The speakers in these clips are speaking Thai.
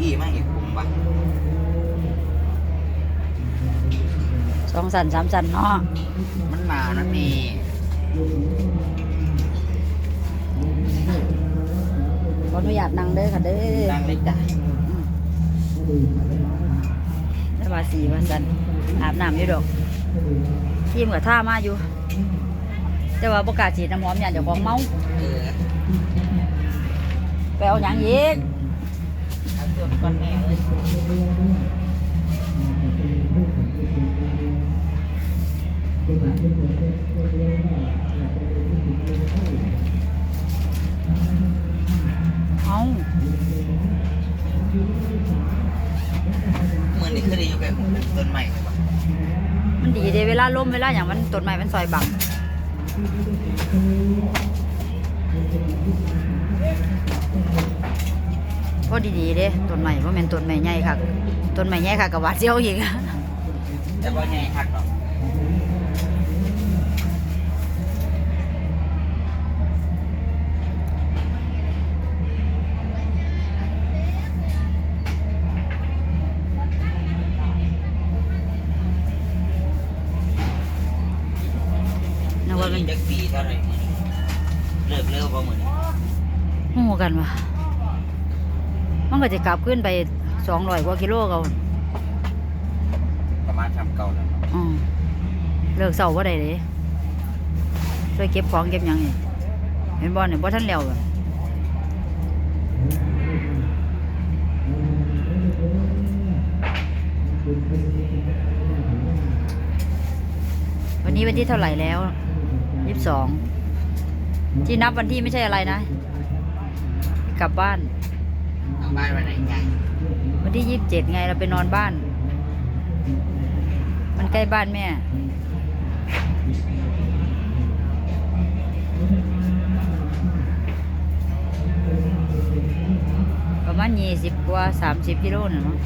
อี้มาอีกผมปะสองสันสามสันเนาะมันมานะมีขออนุญาตนั่งเด้อค่ะเด้อดังเล็กจ้ะได้ว่าสีว่าสันอาบน้ำอยู่ดอกทีมกับท่ามาอยู่ แต่ว่าประกล้าศฉีดน้ำหอมอย่างเดี๋ยวของเมาเออไปเอาอย่างอีก เอาตัวก่อนแม่เลยเอามือนี่คือได้อยู่กับต้นใหม่เลยปะมันดีเดเวลาล่มเวลาอย่างมันต้นไม้มันซอยบัง พอดีๆเด้ต้นไม้ว่าแม่นต้นไม้ใหญ่ค่ะต้นไม้ใหญ่ค่ะกับวัดเจียวอีกแต่ว่าใหญ่หักหรอกนึกว่ามืมัอนนี่จักปีเท่าไหร่มือนี่เลิกเร็วป่ะมือนี่หูกันวะ มันก็จะกลับขึ้นไปสองร้อยกว่ากิโลเก่าประมาณทำเก่าแล้วเนาะอืมเลิกเสาร์ว่าได้เลยช่วยเก็บของเก็บหยังนี่เห็นบอลเนี่ยบ่ท่านแล้วอะวันนี้วันที่เท่าไหร่แล้วยี่สิบสองที่นับวันที่ไม่ใช่อะไรนะ กลับบ้าน เอาบ้านวันไหนไงวันที่ยี่สิบเจ็ดไงเราไปนอนบ้าน มันใกล้บ้านแม่ประมาณยี่สิบกว่าสามสิบกิโลน่ะมั้ง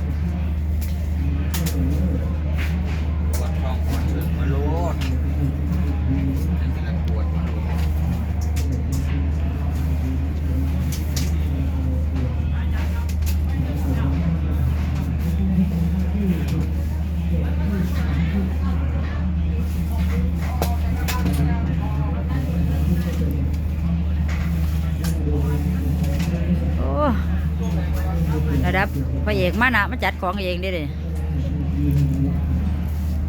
ระดับพระเอกมานะมาจัดของเองได้เลย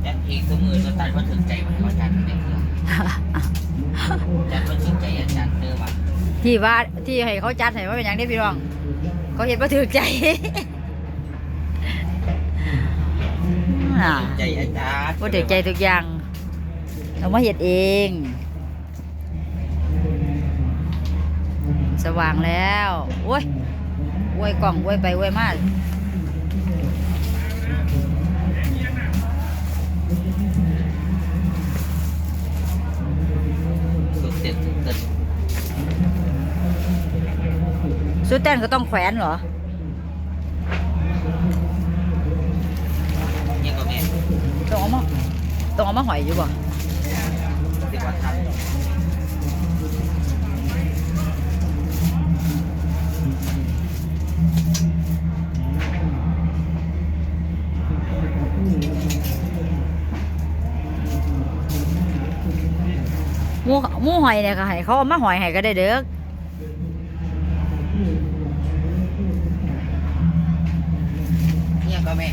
จัดเองตัวมือตัวตัดว่าถึงใจมันเขาจัดในเครื่องจัดว่าถึงใจอาจารย์เดิมอะที่ว่าที่ให้เขาจัดให้ว่าเป็นอย่างนี้พี่น้อง เขาเห็นว่าถือใจน่ะใจอาจารย์ว่าถือใจทุกอย่างเรามาเห็ดเองสว่างแล้ว โอ้ย อวยกล่องอวยไปอวยมาสุดเต็มสุดเต็มสุดแต้นก็ต้องแขวนเหรอนี่ก็แม่ต้องเอามาต้องเอามาหอยอยู่บ่สิบวันทำ หมูหมูหอยเนี่ยก็ให้เขาเอามาหอยให้ก็ได้เด้อเนี่ยก็แม่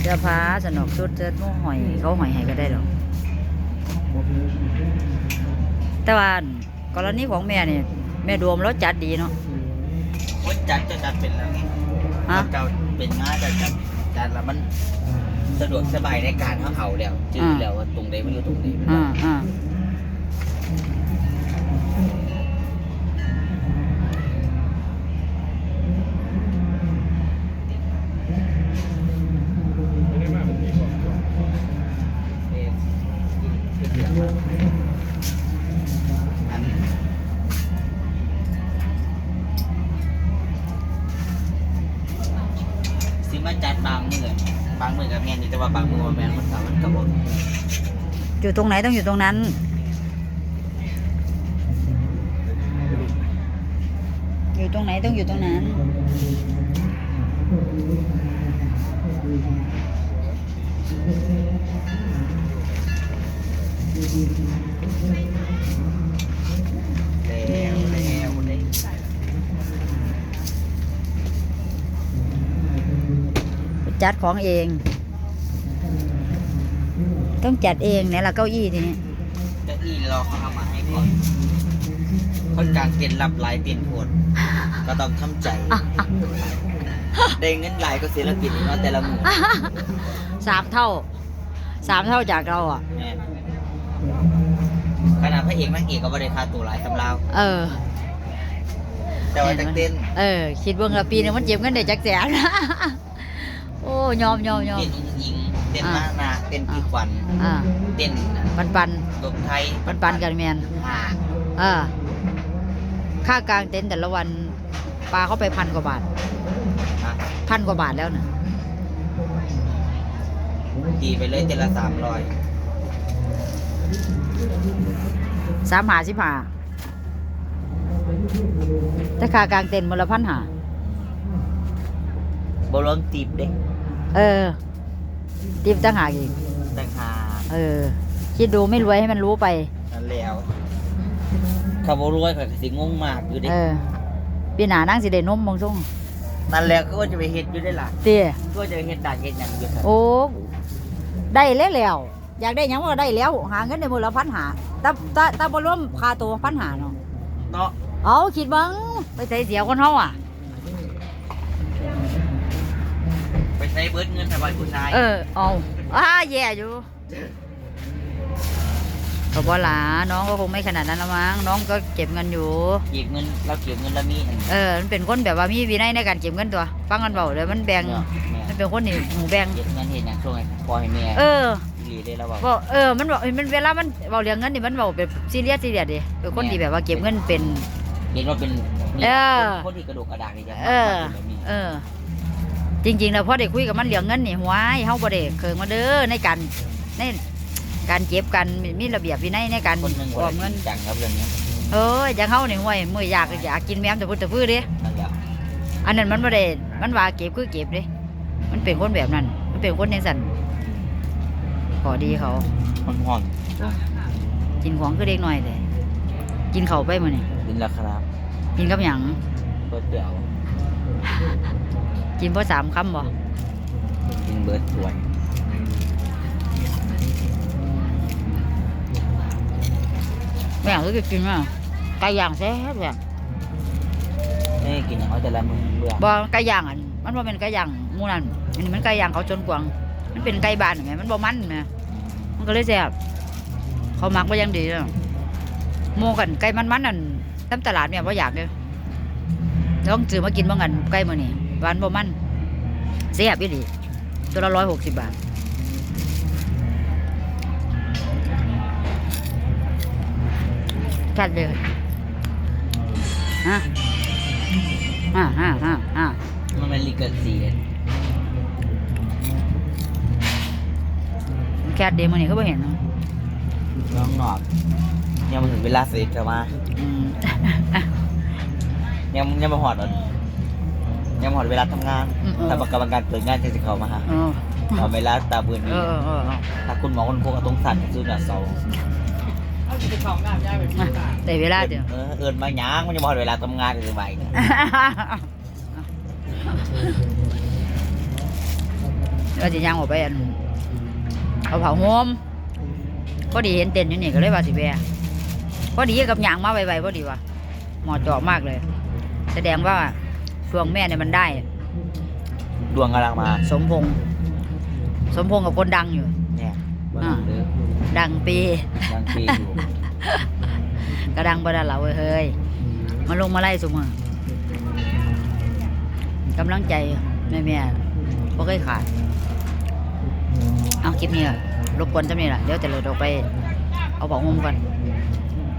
เสื้อผ้าสนอกชุดเสื้อหมูหอยเขาหอยให้ก็ได้ดอกแต่ว่ากรณีของแม่เนี่ยแม่ดวมแล้วจัดดีเนาะว่าจัดจะจัดเป็นแล้วไงฮะ เจ้าเป็นง่ายจะจัดจัดแล้วมันสะดวกสบายในการเขาเอาแล้วจืดแล้วว่าตรงใดมันอยู่ตรงใดอ่าอ่าอัน จัดบางมือบางมือกับแม่นี่แต่ว่าบางมือว่าแม่นมันกับมันกับผมอยู่ตรงไหนต้องอยู่ตรงนั้น อยู่ตรงไหนต้องอยู่ตรงนั้นแล้ จัดของเอง ต้องจัดเองเนี่ยละเก้าอี้ทีนี้เก้าอี้รอเขาเอามาให้ก่อนคนกลางเต็นท์รับหลายเต็นท์โพดก็ต้องทำใจ ได้เงินหลายก็ศิลปินเนาะแต่ละหมู่สามเท่า สามเท่าจากเราอะแม่นขนาดพระเอกนางเอกก็บ่ได้ค่าตัวหลายสำหรับเออ แต่ว่าจักเต้น เออ คิดเบิ่งละปีหนึงมันเจ็บเงินได้จักแสนโอ้ ยอมยอมยอม เต้นอุ้งอิงเต้นมานาเต้นพี่ขวัญอ่าเต้นปันปันดมไทยปันปันกันแมนหาเออค่ากลางเต็นท์แต่ละวันปลาเข้าไปพันกว่าบาทอะพันกว่าบาทแล้วนะตีไปเลยเจนละสามร้อยสามหาสิบหาแต่ค่ากลางเต็นท์มลพันหาบรวมตีบเด้ เออ ติมตั้งหากอีกแต่งหาเออ คิดดูไม่รวยให้มันรู้ไป นั่นแล้วขับรวยข่อยก็สิงงมากอยู่เด้เออปีหนานั่งสิได้นมมองส่งนั่นแล้วก็ว่าจะไปเฮ็ดอยู่ได้ล่ะเตี้ยก็ว่าจะไปเฮ็ดด่านเฮ็ดหยังอยู่ครับโอ้ได้แล้วแล้ว อยากได้หยังก็ได้แล้ว หาเงินได้มือละพันหาแต่แต่แต่บ่รวมค่าตัวพันหาเนาะเนาะเอาคิดเบังไปใส่เสียคนเฮาอะ ไปใช้เบิดเงินทำไมผู้ชายเออเอาอ้าแย่อยู่ก็บ่หลาน้องก็คงไม่ขนาดนั้นละมั้งน้องก็เก็บเงินอยู่เก็บเงินเราเก็บเงินแล้วมีอันเออมันเป็นคนแบบว่ามีวินัยในการเก็บเงินตัวฟังกันเบาเลยมันแบ่งเนาะแม่มันเป็นคนนี่หมูแบ่งเก็บเงินเฮ็ดหยังช่วงไงพอให้แม่เอออีหลีได้แล้วบอกบอกเออมันบอกมันเวลามันเบาเรื่องเงินนี่มันเบาแบบซีเรียสซีเรียสดิเป็นคนที่แบบว่าเก็บเงินเป็นเห็นว่าเป็นนี่เออคนที่กระดูกกระดาษนี่จะเออแบบนี้เออ จริงๆแล้วพอได้คุยกับมันเรื่องเงินนี่หัวายเฮาบ่ได้เคิงมาเด้อในการในการเก็บกันมีมีระเบียบวินัยในการคนหนึ่งออมเงินจังครับเรื่องนี้เอออย่างเฮานี่ห่วยมื้ออยากก็อยากกินแหมมแต่พุ่นแต่พื้อเด้นั่นแหละอันนั้นมันบ่ได้มันว่าเก็บคือเก็บเด้มันเป็นคนแบบนั้น มันเป็นคนในสันขอดีเขามันห่อนกินของคือเด็กน้อยเลยกินเขาวไปมื้อนี่ดินละครับ กินกับหยังก็เดี๋ยว กินพอสามคำบ่กินเบิร์ดสวยแม่งก็กินมาไก่ย่างแซ่บแบบนี่กินอย่างเขาแต่ละมือเบื่อบ่ไก่ย่างอันมันบ่เป็นไก่ย่างหมู่นั่นอันนี้มันไก่ย่างเขาจนกวางมันเป็นไก่บ้านไงมันบ่มันแหมมันก็เลยแซ่บเขามักไว้อยังดีแล้วหมู่กันไก่มันๆนั่นตามตลาดแม่บ่อยากเด้อลองซื้อมากินบ่งั้นไก่มื้อนี้ หวานบ่มันแซ่บอีหลีตัวละ160บาทกัดเลยฮะฮ่าฮ่าฮ่าฮ่ามันเป็นลิกซีเลยแคทเดมอนนี่ก็ไม่เห็นเนอะน้องหนอกยังมาถึงเวลาเสร็จกลับมาอืมยังยังมาหอดอะ ยังมาหอดเวลาทำงานอืมเออแต่ประกรรมการเปิดงานจะสิเขามาหาเออเอาเวลาตาเบือนเอนี้อเออเออถ้าคุณหมอคนพวกตรงสัตว์ซื้อเนี่ยเสาแต่เวลาเดียว เออเอินมาหยางมันจะมาหอดเวลาทำงานหรือไม่เราจะย่างออกไปอันเอาเผาโฮมพอดีเห็นเต็นท์อยู่นี่ก็เลยว่าสิแวะพอดีกับยางมาไวๆพอดีว่ะเหมาะเจาะมากเลย แสดงว่า ช่วงแม่เนี่ยมันได้ ดวงกำลังมาสมพงษ์สมพงษ์กับคนดังอยู่ เนี่ยอ่าเด้อดังปี ยังปีอยู่กระดังบดันเราเว้ยเฮ้ยมาลงมาไล่สุมือกำลังใจแม่แม่บ่เคยขาด เอาคลิปนี้ล่ะรบกวนจำนี่ล่ะ เดี๋ยวจะเลยออกไป เอาบอกงมก่อน